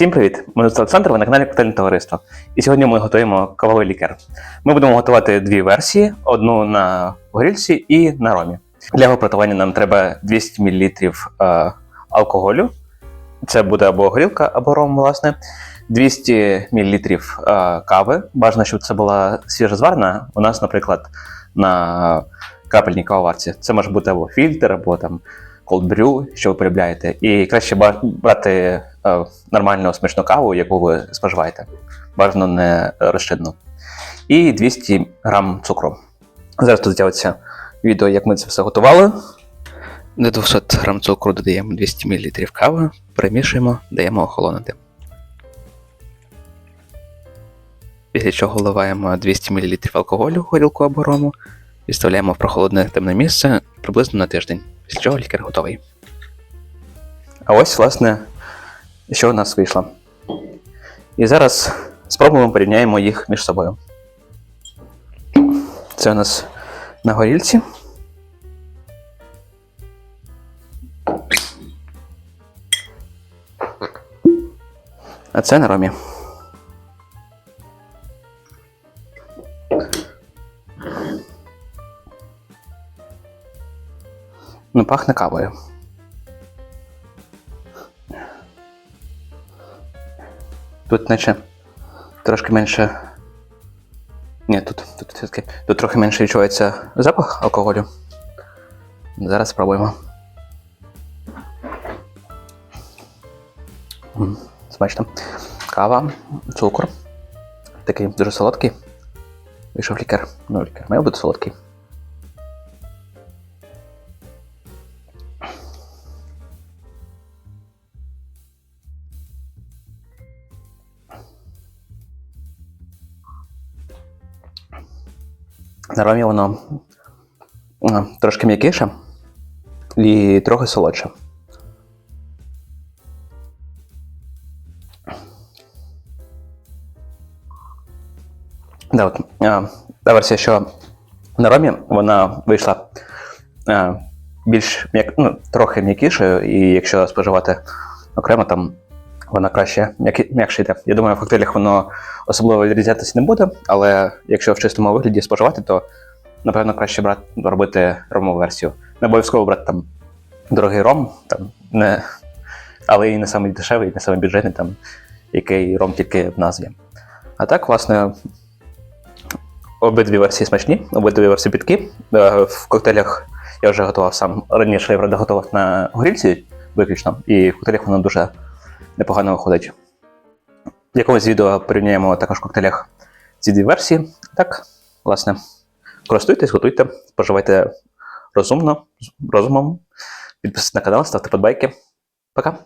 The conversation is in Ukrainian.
Всім привіт! Мене звати Олександр, ви на каналі Коктейльне товариство. І сьогодні ми готуємо кавовий лікер. Ми будемо готувати дві версії: одну на горільці і на ромі. Для його приготування нам треба 200 мл е, алкоголю. Це буде або горілка, або ром, власне. 200 мл е, кави. Бажано, щоб це була свіжозварена. У нас, наприклад, на капельній кавоварці. Це може бути або фільтр, або там колдбрю, що ви полюбляєте. І краще брати е, нормальну смачну каву, яку ви споживаєте. Бажано не розчинну. І 200 грам цукру. Зараз тут з'явиться відео, як ми це все готували. До 200 грам цукру додаємо 200 мл кави, перемішуємо, даємо охолонути. Після чого вливаємо 200 мл алкоголю, горілку або рому, відставляємо в прохолодне темне місце приблизно на тиждень, після чого лікар готовий. А ось, власне, що у нас вийшло. І зараз спробуємо порівняємо їх між собою. Це у нас на горілці. А це на ромі. Ну, пахне кавою. Тут наче трошки менше. Ні, тут, тут, все-таки, тут трохи менше відчувається запах алкоголю. Зараз спробуємо. Смачно. Кава, цукор. Такий дуже солодкий. Вийшов лікар. Ну, лікар має бути солодкий. На ромі воно трошки м'якіше і трохи солодше. Да, от, а, та версія, що на ромі вона вийшла а, більш ну, трохи м'якішою, і якщо споживати окремо, там вона краще м'якше йде. Я думаю, в коктейлях воно особливо відрізнятися не буде, але якщо в чистому вигляді споживати, то напевно краще брати робити ромову версію. Не обов'язково брати там дорогий ром, там не, але і не самий дешевий, і не самий бюджетний, там, який ром тільки в назві. А так, власне, обидві версії смачні, обидві версії підки. Е, В коктейлях я вже готував сам раніше, я правда готував на горільці виключно, і в коктейлях воно дуже непогано виходить. В якомусь відео порівняємо також в коктейлях ці дві версії. Так, власне, користуйтесь, готуйте, споживайте розумно, розумом. Підписуйтесь на канал, ставте подбайки. Пока!